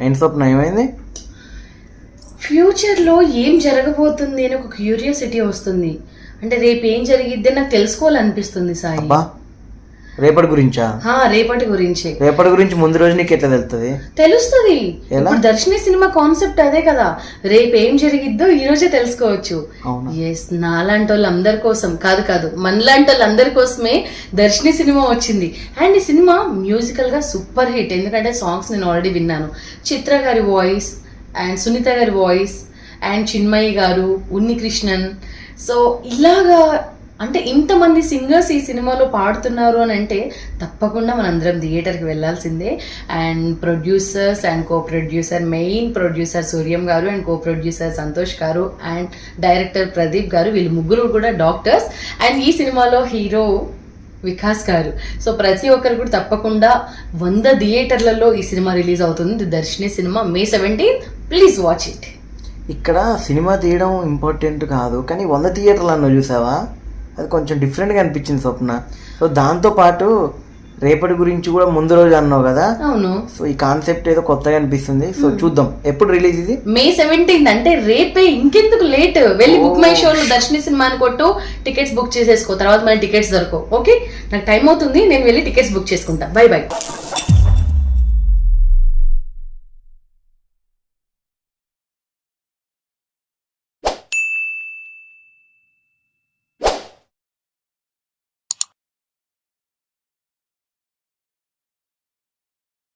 ఏంటి స్వప్న ఏమైంది? ఫ్యూచర్లో ఏం జరగబోతుంది అని ఒక క్యూరియాసిటీ వస్తుంది. అంటే రేపు ఏం జరిగిద్ది నాకు తెలుసుకోవాలనిపిస్తుంది సాయి. రేపటి గురించా? రేపటి గురించి. రేపటి గురించి ముందు రోజు నీకు ఎట్లా తెలుస్తుంది. తెలుస్తుంది? ఇప్పుడు దర్శిని సినిమా కాన్సెప్ట్ అదే కదా. రేపు ఏం జరిగిద్దో ఈ రోజే తెలుసుకోవచ్చు. ఎస్ నాలాంటి వాళ్ళందరి కోసం. కాదు కాదు. మనలాంటి వాళ్ళందరి కోసమే దర్శిని సినిమా వచ్చింది. అండ్ ఈ సినిమా మ్యూజికల్గా సూపర్ హిట్ ఎందుకంటే సాంగ్స్ నేను ఆల్రెడీ విన్నాను. చిత్ర గారి వాయిస్ అండ్ సునీత గారి వాయిస్ అండ్ చిన్మయి గారు ఉన్ని కృష్ణన్ సో ఇలాగా అంటే ఇంతమంది సింగర్స్ ఈ సినిమాలో పాడుతున్నారు అని అంటే తప్పకుండా మనందరం థియేటర్కి వెళ్ళాల్సిందే. And producers and co producer main producer Suryam గారు అండ్ కో ప్రొడ్యూసర్ సంతోష్ గారు అండ్ డైరెక్టర్ ప్రదీప్ గారు వీళ్ళు ముగ్గురు కూడా డాక్టర్స్ అండ్ ఈ సినిమాలో హీరో వికాస్ గారు. సో ప్రతి ఒక్కరు కూడా తప్పకుండా వంద థియేటర్లలో ఈ సినిమా రిలీజ్ అవుతుంది. Darshini cinema May seventeen please watch it ఇక్కడ సినిమా తీయడం ఇంపార్టెంట్ కాదు. కానీ వంద థియేటర్లు అన్న చూసావా? అది కొంచెం డిఫరెంట్గా అనిపించింది స్వప్న. సో దాంతో పాటు రేపటి గురించి కూడా ముందు రోజు అన్నావు కదా? అవును. సో ఈ కాన్సెప్ట్ ఏదో కొత్తగా అనిపిస్తుంది. సో చూద్దాం. ఎప్పుడు రిలీజ్ ఇది? మే సెవెంటీన్త్ అంటే రేపే ఇంకెందుకు లేట్ వెళ్ళి బుక్ మై షోలో దర్శిని సినిమాని కొట్టు టికెట్స్ బుక్ చేసేసుకో. తర్వాత మళ్ళీ టికెట్స్ దొరకవు. ఓకే నాకు టైం అవుతుంది. నేను వెళ్ళి టికెట్స్ బుక్ చేసుకుంటా. Bye bye